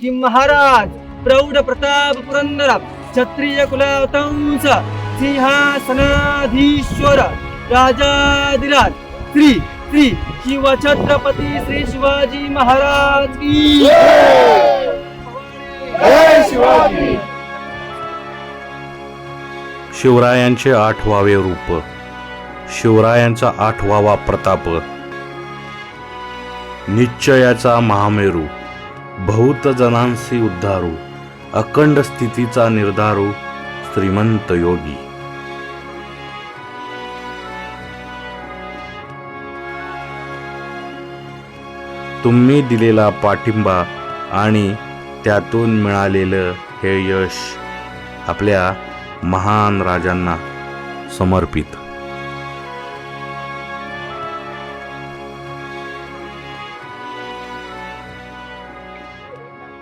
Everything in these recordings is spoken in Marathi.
की महाराज प्रौढ प्रताप पुरंदर क्षत्रिय कुलवंश सिंहासनाधीश्वर राजाधिराज श्री श्री शिवछत्रपती श्री शिवाजी महाराज की शिवाजी! शिवरायांचे आठवावे रूप शिवरायांचा आठवावा प्रताप निश्चयाचा महामेरू. बहुत जनांसी उद्धारू अखंड स्थितीचा निर्धारू श्रीमंत योगी। तुम्ही दिलेला पाठिंबा आणि त्यातून मिळालेलं हे यश आपल्या महान राजांना समर्पित।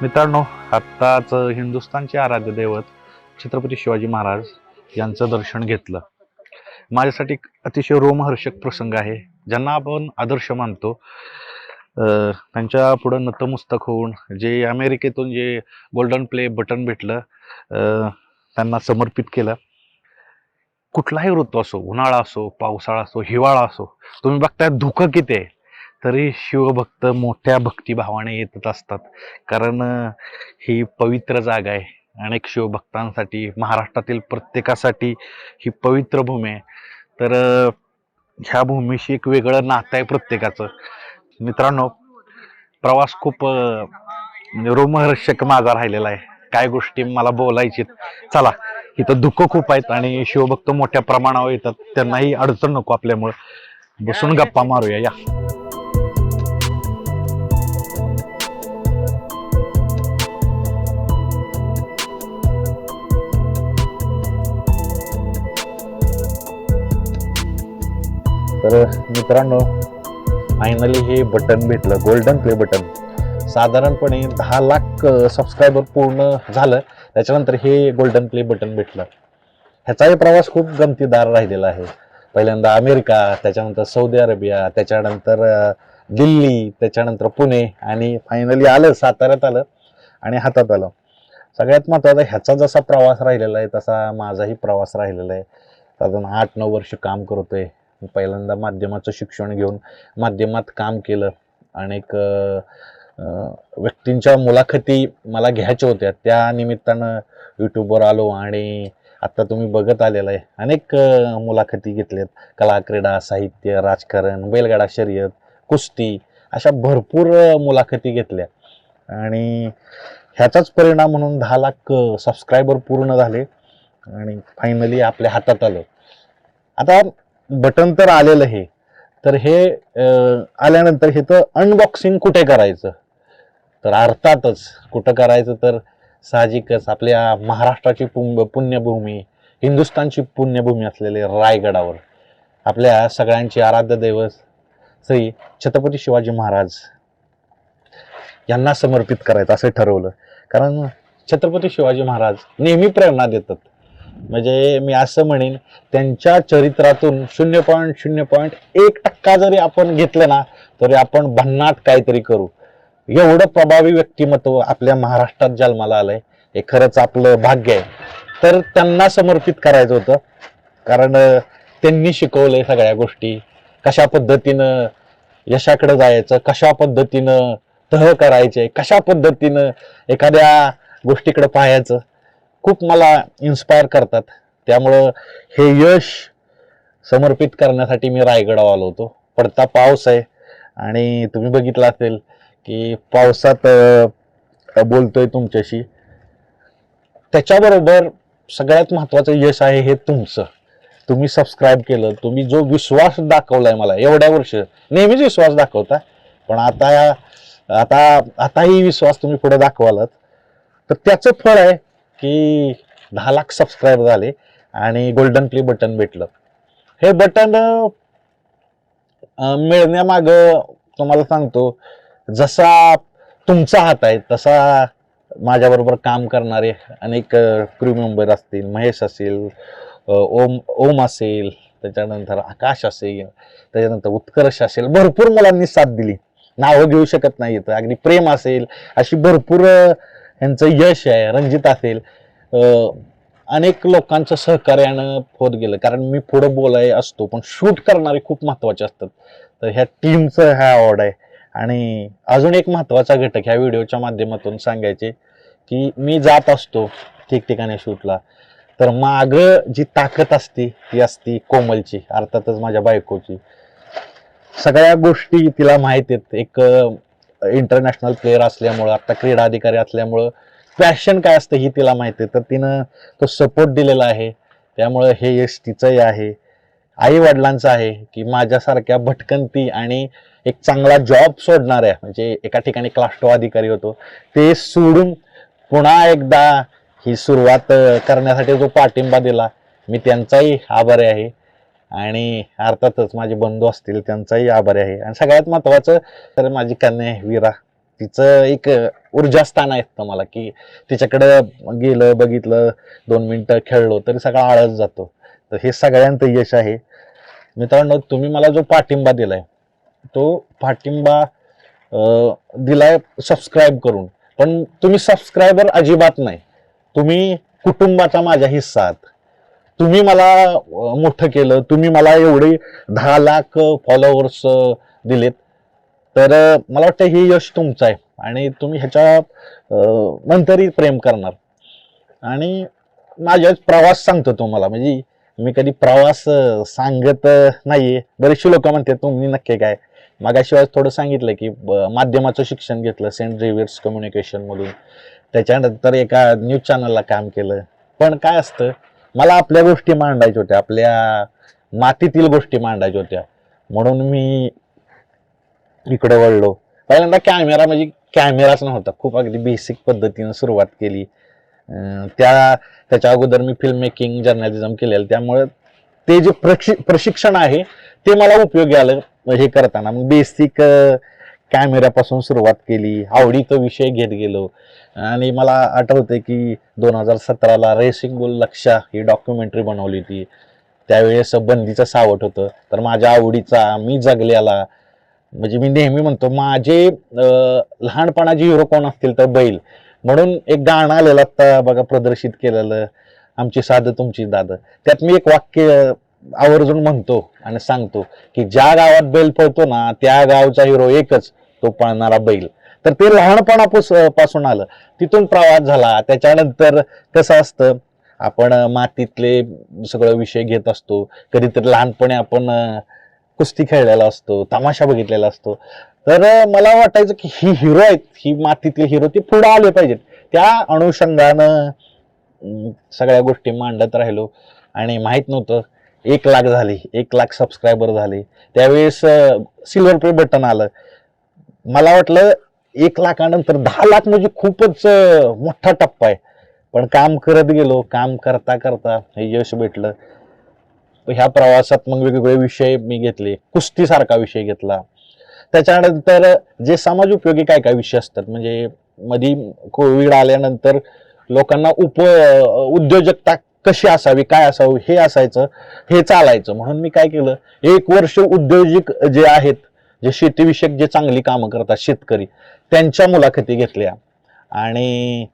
मित्रांनो आत्ताच हिंदुस्थानचे आराध्य दैवत छत्रपती शिवाजी महाराज यांचं दर्शन घेतलं. माझ्यासाठी एक अतिशय रोमहर्षक प्रसंग आहे ज्यांना आपण आदर्श मानतो. त्यांच्या पुढं नतमस्तक होऊन जे अमेरिकेतून जे गोल्डन प्ले बटन भेटलं त्यांना समर्पित केलं. कुठलाही ऋतू असो उन्हाळा असो पावसाळा असो हिवाळा असो तुम्ही बघताय धुकं किती आहे. तरी शिवभक्त मोठ्या भक्तिभावाने येतच असतात. कारण ही पवित्र जागा आहे. अनेक शिवभक्तांसाठी महाराष्ट्रातील प्रत्येकासाठी ही पवित्र भूमी आहे. तर ह्या भूमीशी एक वेगळं नातं आहे प्रत्येकाचं. मित्रांनो प्रवास खूप म्हणजे रोमहर्षक माझा राहिलेला आहे. काय गोष्टी मला बोलायची चला इथं दुःख खूप आहेत आणि शिवभक्त मोठ्या प्रमाणावर येतात. त्यांनाही अडचण नको आपल्यामुळं. बसून गप्पा मारूया या. तर मित्रांनो फायनली हे बटन भेटलं गोल्डन प्ले बटन साधारणपणे दहा लाख सबस्क्रायबर पूर्ण झालं त्याच्यानंतर हे गोल्डन प्ले बटन भेटलं. ह्याचाही प्रवास खूप गमतीदार राहिलेला आहे. पहिल्यांदा अमेरिका त्याच्यानंतर सौदी अरेबिया त्याच्यानंतर दिल्ली त्याच्यानंतर पुणे आणि फायनली आलं साताऱ्यात आलं आणि हातात आलं. सगळ्यात महत्त्वाचा ह्याचा जसा प्रवास राहिलेला आहे तसा माझाही प्रवास राहिलेला आहे. साधारण आठ नऊ वर्ष काम करतोय. पहिल्यांदा माध्यमाचं शिक्षण घेऊन माध्यमात काम केलं. अनेक व्यक्तींच्या मुलाखती मला घ्यायच्या होत्या. त्या निमित्तानं यूट्यूबवर आलो आणि आत्ता तुम्ही बघत आलेलं आहे. अनेक मुलाखती घेतल्यात. कला क्रीडा साहित्य राजकारण बैलगाडा शर्यत कुस्ती अशा भरपूर मुलाखती घेतल्या. आणि ह्याचाच परिणाम म्हणून दहा लाख सबस्क्रायबर पूर्ण झाले आणि फायनली आपल्या हातात आलं. आता बटन तर आलेलं हे तर हे आल्यानंतर हे तर अनबॉक्सिंग कुठे करायचं? तर अर्थातच कुठं करायचं तर साहजिकच आपल्या महाराष्ट्राची पुं पुण्यभूमी हिंदुस्थानची पुण्यभूमी असलेले रायगडावर आपल्या सगळ्यांची आराध्य दैवत श्री छत्रपती शिवाजी महाराज यांना समर्पित करायचं असं ठरवलं. कारण छत्रपती शिवाजी महाराज नेहमी प्रेरणा देतात. म्हणजे मी असं म्हणेन त्यांच्या चरित्रातून शून्य पॉईंट शून्य पॉईंट एक टक्का जरी आपण घेतलं ना तरी आपण भन्नाट काहीतरी करू. एवढं प्रभावी व्यक्तिमत्व आपल्या महाराष्ट्रात जन्माला आलंय. हे खरंच आपलं भाग्य आहे. तर त्यांना समर्पित करायचं होतं. कारण त्यांनी शिकवलंय सगळ्या गोष्टी. कशा पद्धतीनं यशाकडे जायचं कशा पद्धतीनं तह करायचे कशा पद्धतीनं एखाद्या गोष्टीकडे पाहायचं. खूप मला इन्स्पायर करतात. त्यामुळं हे यश समर्पित करण्यासाठी मी रायगडावर आलो होतो. पडता पाऊस आहे. आणि तुम्ही बघितलं असेल की पावसात बोलतोय तुमच्याशी. त्याच्याबरोबर सगळ्यात महत्त्वाचं यश आहे हे तुमचं. तुम्ही सबस्क्राईब केलं. तुम्ही जो विश्वास दाखवलाय मला एवढ्या वर्ष नेहमीच विश्वास दाखवता. पण आता आता आताही विश्वास तुम्ही पुढे दाखवालात. तर त्याचं फळ आहे की दहा लाख सबस्क्राईब झाले आणि गोल्डन प्ले बटन भेटलं. हे बटन मिळण्यामाग तुम्हाला सांगतो जसा तुमचा हात आहे तसा माझ्याबरोबर काम करणारे अनेक क्रू मेंबर असतील महेश असेल ओम ओम असेल त्याच्यानंतर आकाश असेल त्याच्यानंतर उत्कर्ष असेल भरपूर मुलांनी साथ दिली. नावं घेऊ शकत नाही येतं अगदी प्रेम असेल अशी भरपूर यांचं यश आहे रणजित असेल. अनेक लोकांचं सहकार्यानं होत गेलं. कारण मी पुढं बोलाय असतो पण शूट करणारे खूप महत्त्वाचे असतात. तर ह्या टीमचं हा आवड आहे. आणि अजून एक महत्त्वाचा घटक ह्या व्हिडिओच्या माध्यमातून सांगायचे की मी जात असतो ठिकठिकाणी शूटला. तर माग जी ताकद असते ती असती कोमलची अर्थातच माझ्या बायकोची. सगळ्या गोष्टी तिला माहीत आहेत. एक इंटरनॅशनल प्लेअर असल्यामुळं आता क्रीडा अधिकारी असल्यामुळं पॅशन काय असतं ही तिला माहिती आहे. तर तिनं तो सपोर्ट दिलेला आहे. त्यामुळं हे यश तिचंही आहे. आई वडिलांचं आहे की माझ्यासारख्या भटकंती आणि एक चांगला जॉब सोडणाऱ्या म्हणजे एका ठिकाणी क्लास्टो अधिकारी होतो ते सोडून पुन्हा एकदा ही सुरुवात करण्यासाठी जो पाठिंबा दिला मी त्यांचाही आभारी आहे. आणि अर्थातच माझे बंधू असतील त्यांचाही आभारी आहे. आणि सगळ्यात महत्वाचं तर माझी कन्या आहे, विरा. तिचं एक ऊर्जा ऊर्जास्थान आहे मला की तिच्याकडं गेलं बघितलं दोन मिनटं खेळलो तरी सगळा आळस जातो. तर हे सगळ्यांचं यश आहे. मित्रांनो तुम्ही मला जो पाठिंबा दिलाय तो पाठिंबा दिलाय सबस्क्राईब करून. पण तुम्ही सबस्क्रायबर अजिबात नाही. तुम्ही कुटुंबाचा माझ्या हिस्सा आहात तुम्ही मला मोठं केलं तुम्ही मला एवढे दहा लाख फॉलोअर्स दिलेत. तर मला वाटतं हे यश तुमचं आहे. आणि तुम्ही ह्याच्या नंतरही प्रेम करणार. आणि माझ्या प्रवास सांगतो तुम्हाला. म्हणजे मी कधी प्रवास सांगत नाही नाहीये. बरेचसे लोक म्हणतात तुम्ही नक्की काय? मागाशिवाय थोडं सांगितलं की माध्यमाचं शिक्षण घेतलं सेंट झेवियर्स कम्युनिकेशनमधून. त्याच्यानंतर एका न्यूज चॅनलला काम केलं. पण काय असतं मला आपल्या गोष्टी मांडायच्या होत्या आपल्या मातीतील गोष्टी मांडायच्या होत्या. म्हणून मी इकडे वळलो. पहिल्यांदा कॅमेरा म्हणजे कॅमेराच नव्हता खूप अगदी बेसिक पद्धतीनं सुरुवात केली. त्या त्याच्या अगोदर मी फिल्म मेकिंग जर्नलिझम केलेलं त्यामुळे ते जे प्रशि प्रशिक्षण आहे ते मला उपयोगी आलं हे करताना. मग बेसिक कॅमेऱ्यापासून सुरुवात केली आवडीचा विषय घेत गेलो. आणि मला आठवते की दोन हजार सतराला रेसिंग बुल लक्षा ही डॉक्युमेंटरी बनवली होती. त्यावेळेस बंदीचं सावट होतं. तर माझ्या आवडीचा मी जगल्याला म्हणजे मी नेहमी म्हणतो माझे लहानपणाचे हिरो कोण असतील तर बैल. म्हणून एक गाणं आलेलं आता बघा प्रदर्शित केलेलं आमची साध तुमची दाद. त्यात मी एक वाक्य आवर्जून म्हणतो आणि सांगतो की ज्या गावात बैल पळतो ना त्या गावचा हिरो एकच. तो पळणारा बैल. तर ते लहानपणापासून पासून आलं. तिथून प्रवास झाला. त्याच्यानंतर कसं असतं आपण मातीतले सगळं विषय घेत असतो. कधीतरी लहानपणी आपण कुस्ती खेळलेला असतो तमाशा बघितलेला असतो. तर मला वाटायचं की ही हिरो आहेत ही मातीतले हिरो ते पुढे आले पाहिजेत. त्या अनुषंगानं सगळ्या गोष्टी मांडत राहिलो. आणि माहीत नव्हतं एक लाख झाली एक लाख सबस्क्रायबर झाले. त्यावेळेस सिल्वर प्ले बटन आलं. मला वाटलं एक लाखानंतर दहा लाख म्हणजे खूपच मोठा टप्पा आहे. पण काम करत गेलो काम करता करता हे यश भेटलं. ह्या प्रवासात मग वेगवेगळे विषय मी घेतले कुस्तीसारखा विषय घेतला. त्याच्यानंतर जे समाज उपयोगी काय काय विषय असतात? म्हणजे मधी कोविड आल्यानंतर लोकांना उप उद्योजकता कशी असावी काय असावी हे असायचं हे चालायचं. म्हणून मी काय केलं एक वर्ष उद्योजक जे आहेत जे शेतीविषयक जे चांगली कामं करतात शेतकरी त्यांच्या मुलाखती घेतल्या. आणि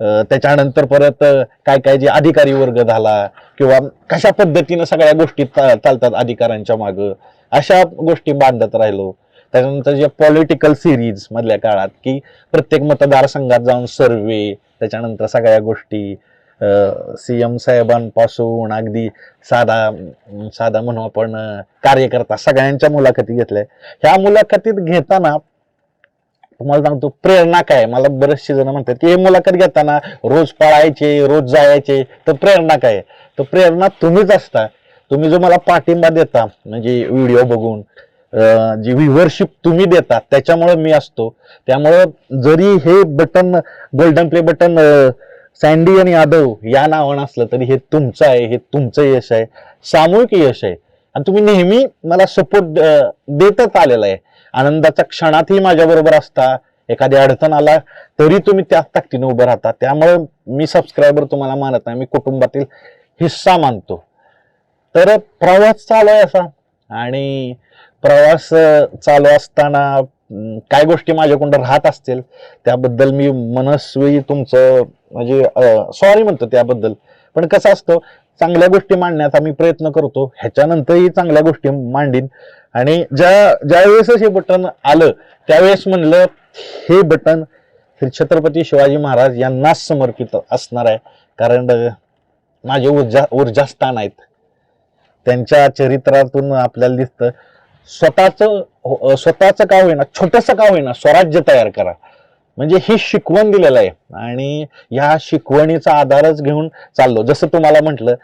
त्याच्यानंतर परत काय काय जे अधिकारी वर्ग झाला किंवा कशा पद्धतीनं सगळ्या गोष्टी चालतात अधिकाऱ्यांच्या मागं अशा गोष्टी बांधत राहिलो. त्याच्यानंतर जे पॉलिटिकल सिरीज मधल्या काळात की प्रत्येक मतदारसंघात जाऊन सर्वे त्याच्यानंतर सगळ्या गोष्टी सी एम साहेबांपासून अगदी साधा साधा म्हणू आपण कार्यकर्ता सगळ्यांच्या मुलाखती घेतल्या. ह्या मुलाखतीत घेताना तुम्हाला सांगतो प्रेरणा काय? मला बरेचसे जण म्हणतात की हे मुलाखत घेताना रोज पळायचे रोज जायचे तर प्रेरणा काय? आहे? तर प्रेरणा तुम्हीच असता. तुम्ही जो मला पाठिंबा देता म्हणजे व्हिडिओ बघून जी व्ह्युअरशिप तुम्ही देता त्याच्यामुळे मी असतो. त्यामुळं जरी हे button golden play button Sandy आणि यादव या नावानं असलं तरी हे तुमचं आहे हे तुमचं यश आहे सामूहिक यश आहे. आणि तुम्ही नेहमी मला सपोर्ट देतच आलेला आहे. आनंदाच्या क्षणातही माझ्याबरोबर असता एखादी अडचण आला तरी तुम्ही त्याच ताकदीने उभं राहता. त्यामुळे मी सबस्क्रायबर तुम्हाला मानत नाही मी कुटुंबातील हिस्सा मानतो. तर प्रवास चालू आहे असा. आणि प्रवास चालू असताना काय गोष्टी माझ्याकडून राहत असतील त्याबद्दल मी मनस्वी तुमचं म्हणजे सॉरी म्हणतो त्याबद्दल. पण कसं असतं चांगल्या गोष्टी मांडण्याचा मी प्रयत्न करतो. ह्याच्यानंतरही चांगल्या गोष्टी मांडीन. आणि ज्या ज्यावेळेस हे बटन आलं त्यावेळेस म्हणलं हे बटन हे छत्रपती शिवाजी महाराज यांनाच समर्पित असणार आहे. कारण माझे ऊर्जा ऊर्जास्थान आहेत. त्यांच्या चरित्रातून आपल्याला दिसतं स्वतःचं हो, स्वतःचं का होईना छोटंसं का होईना स्वराज्य तयार करा. म्हणजे हे शिकवण दिलेलं आहे. आणि ह्या शिकवणीचा आधारच घेऊन चाललो. जसं तुम्हाला म्हटलं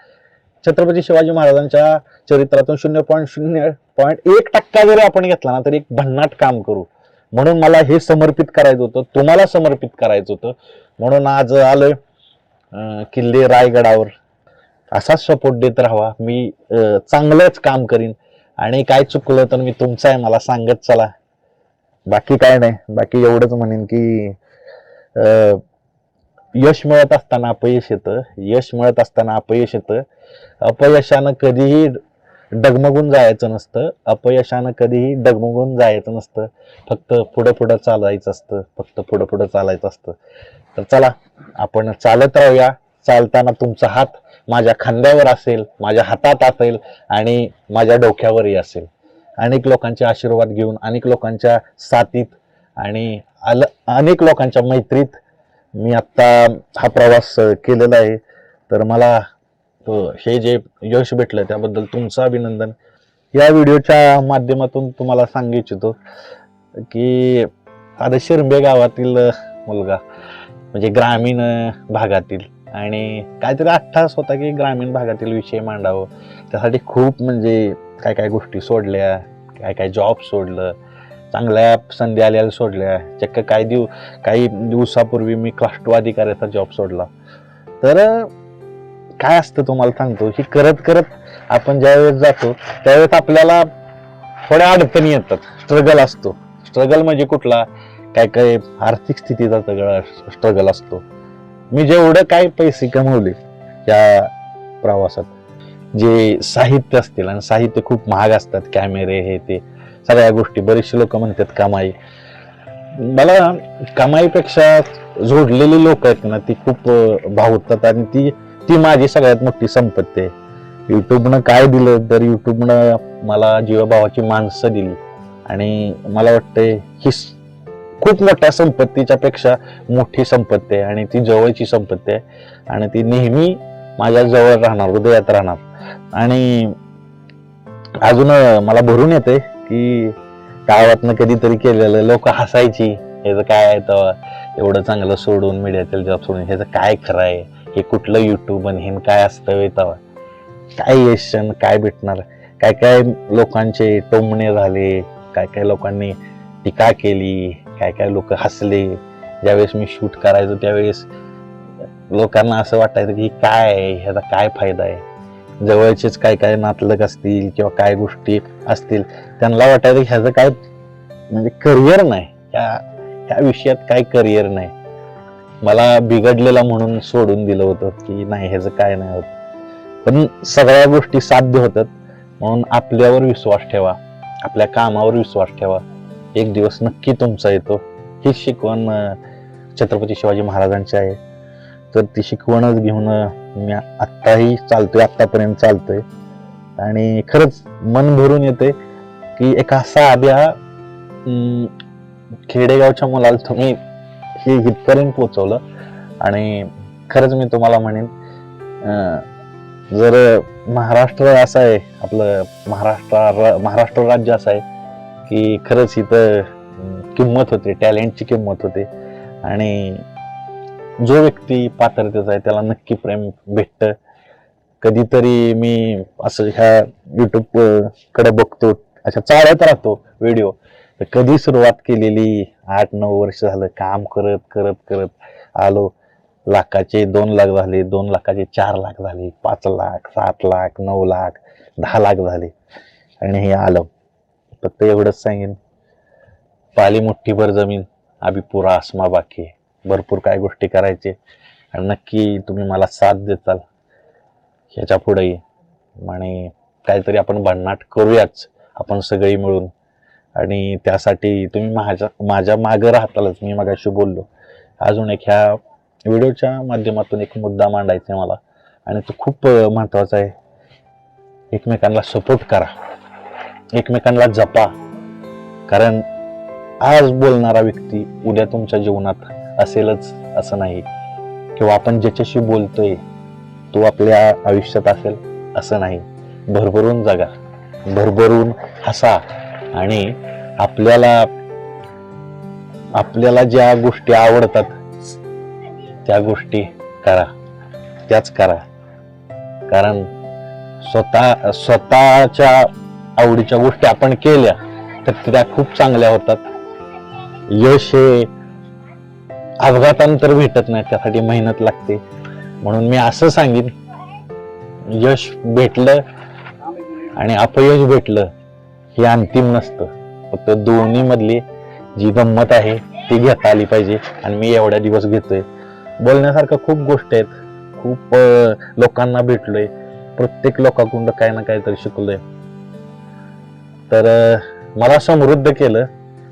छत्रपती शिवाजी महाराजांच्या चरित्रातून शून्य पॉईंट शून्य पॉईंट एक टक्का जरी आपण घेतला ना तरी एक भन्नाट काम करू. म्हणून मला हे समर्पित करायचं होतं तुम्हाला समर्पित करायचं होतं. म्हणून आज आलोय किल्ले रायगडावर. असाच सपोर्ट देत राहावा. मी चांगलंच काम करीन. आणि काय चुकलं तर मी तुमचं आहे मला सांगत चला. बाकी काय नाही. बाकी एवढंच म्हणेन की अं, यश मिळत असताना अपयश येतं. यश मिळत असताना अपयश येतं. अपयशानं कधीही डगमगून जायचं नसतं. अपयशानं कधीही डगमगून जायचं नसतं. फक्त पुढं पुढं चालायचं असतं. फक्त पुढं पुढं चालायचं असतं. तर चला आपण चालत राहूया. चालताना तुमचा हात माझ्या खांद्यावर असेल माझ्या हातात असेल आणि माझ्या डोक्यावरही असेल. अनेक लोकांचे आशीर्वाद घेऊन अनेक लोकांच्या साथीत आणि अल अनेक लोकांच्या मैत्रीत मी आत्ता हा प्रवास केलेला आहे. तर मला हे जे यश भेटलं त्याबद्दल तुमचं अभिनंदन. या व्हिडिओच्या माध्यमातून तुम्हाला सांगू इच्छितो की आता शिरंबे गावातील मुलगा म्हणजे ग्रामीण भागातील आणि काहीतरी अठ्ठास होता की ग्रामीण भागातील विषय मांडावं. त्यासाठी खूप म्हणजे काय काय गोष्टी सोडल्या काय काय जॉब सोडलं चांगल्या संधी आल्याला सोडल्या. चक्क काही दिव काही दिवसापूर्वी मी क्लास टू अधिकाऱ्याचा जॉब सोडला. तर काय असतं तुम्हाला सांगतो ही करत करत आपण ज्यावेळेस जातो त्यावेळेस आपल्याला थोड्या अडचणी येतात. स्ट्रगल असतो. स्ट्रगल म्हणजे कुठला? काय काय आर्थिक स्थितीचा सगळा स्ट्रगल असतो. मी जेवढं काय पैसे कमवले या प्रवासात जे साहित्य असतील आणि साहित्य खूप महाग असतात कॅमेरे हे ते सगळ्या गोष्टी बरेचसे लोक म्हणतात कमाई. मला कमाईपेक्षा जोडलेली लोक आहेत ना ती खूप भावतात आणि ती ती माझी सगळ्यात मोठी संपत्ती आहे. युट्यूबनं काय दिलं तर युट्यूबनं मला जीवभावाची माणसं दिली. आणि मला वाटतंय ही खूप मोठ्या संपत्तीच्या पेक्षा मोठी संपत्ती आहे आणि ती जवळची संपत्ती आहे. आणि ती नेहमी माझ्या जवळ राहणार हृदयात राहणार. आणि अजून मला भरून येते की गावातनं कधीतरी केलेलं लोक हसायची ह्याचं काय आहे तर एवढं चांगलं सोडून मीडियातील जॉब सोडून ह्याचं काय खरं आहे? हे कुठलं युट्यूब आणि हे काय असतं हे काय यश काय भेटणार? काय काय लोकांचे टोमणे झाले काय काय लोकांनी टीका केली काय काय लोक हसले ज्यावेळेस मी शूट करायचो त्यावेळेस लोकांना असं वाटायचं की काय आहे ह्याचा काय फायदा आहे? जवळचेच काय काय नातलग असतील किंवा काय गोष्टी असतील त्यांना वाटायचं की ह्याचं काय म्हणजे करिअर नाही. ह्या ह्या विषयात काय करिअर नाही. मला बिघडलेला म्हणून सोडून दिलं होतं की नाही ह्याचं काय नाही होत. पण सगळ्या गोष्टी साध्य होतात. म्हणून आपल्यावर विश्वास ठेवा. आपल्या कामावर विश्वास ठेवा. एक दिवस नक्की तुमचा येतो. ही शिकवण छत्रपती शिवाजी महाराजांची आहे. तर ती शिकवणच घेऊन मी आत्ताही चालतोय आत्तापर्यंत चालतोय. आणि खरंच मन भरून येते की एका साध्या अं, खेडेगावच्या मुलाला तुम्ही हे इथपर्यंत पोचवलं आणि खरंच मी तुम्हाला म्हणेन जर महाराष्ट्र असं आहे आपलं महाराष्ट्र महाराष्ट्र राज्य असं आहे की खरंच इथं किंमत होते टॅलेंटची किंमत होते. आणि जो व्यक्ती पात्रतेचा आहे त्याला नक्की प्रेम भेटतं. कधीतरी मी असं ह्या युट्यूबकडे बघतो अशा चालत राहतो व्हिडिओ तर कधी सुरुवात केलेली आठ नऊ वर्ष झालं काम करत करत करत आलो. लाखाचे दोन लाख झाले दोन लाखाचे चार लाख झाले पाच लाख सात लाख नऊ लाख दहा लाख झाले. आणि हे आलं. फक्त एवढंच सांगेन. पाली मुठ्ठीभर जमीन अभि पुरा आसमा बाकी आहे. भरपूर काय गोष्टी करायचे. आणि नक्की तुम्ही मला साथ देताल. ह्याच्या पुढेही. आणि काहीतरी आपण भन्नाट करूयाच आपण सगळी मिळून. आणि त्यासाठी तुम्ही माझ्या माझ्या मागं राहतालच मी मागाशी बोललो. अजून एक ह्या व्हिडिओच्या माध्यमातून एक मुद्दा मांडायचा आहे मला. आणि तो खूप महत्त्वाचा आहे. एकमेकांना सपोर्ट करा. एकमेकांना जपा. कारण आज बोलणारा व्यक्ती उद्या तुमच्या जीवनात असेलच असं नाही. किंवा आपण ज्याच्याशी बोलतोय तो आपल्या आयुष्यात असेल असं नाही. भरभरून जगा. भरभरून हसा. आणि आपल्याला आपल्याला ज्या गोष्टी आवडतात त्या गोष्टी करा. त्याच करा. कारण स्वतः स्वतःच्या आवडीच्या गोष्टी आपण केल्या तर त्या खूप चांगल्या होतात. यश हे अपघातानंतर भेटत नाही त्यासाठी मेहनत लागते. म्हणून मी असं सांगेन यश भेटलं आणि अपयश भेटलं हे अंतिम नसतं. फक्त दोन्ही मधली जी गंमत आहे ती घेता आली पाहिजे आणि मी एवढ्या दिवस घेतोय. बोलण्यासारखं खूप गोष्ट आहेत. खूप लोकांना भेटलोय. प्रत्येक लोकांकडून काय ना काहीतरी शिकलोय. तर मला समृद्ध केलं.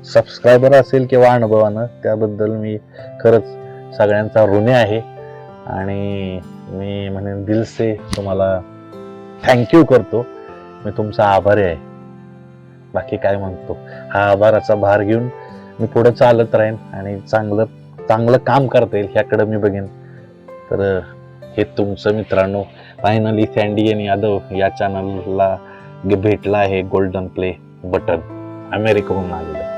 सबस्क्रायबर असेल किंवा अनुभवानं त्याबद्दल मी खरंच सगळ्यांचा ऋणी आहे. आणि मी म्हणेन दिलसे तुम्हाला थँक्यू करतो. मी तुमचा आभारी आहे. बाकी काय म्हणतो? हा आभाराचा भार घेऊन मी पुढे चालत राहीन आणि चांगलं चांगलं काम करता येईल ह्याकडं मी बघेन. तर हे तुमचं मित्रांनो फायनली सँडियन यादव या चॅनलला भेटला आहे गोल्डन प्ले बटन अमेरिकेहून आलेलं.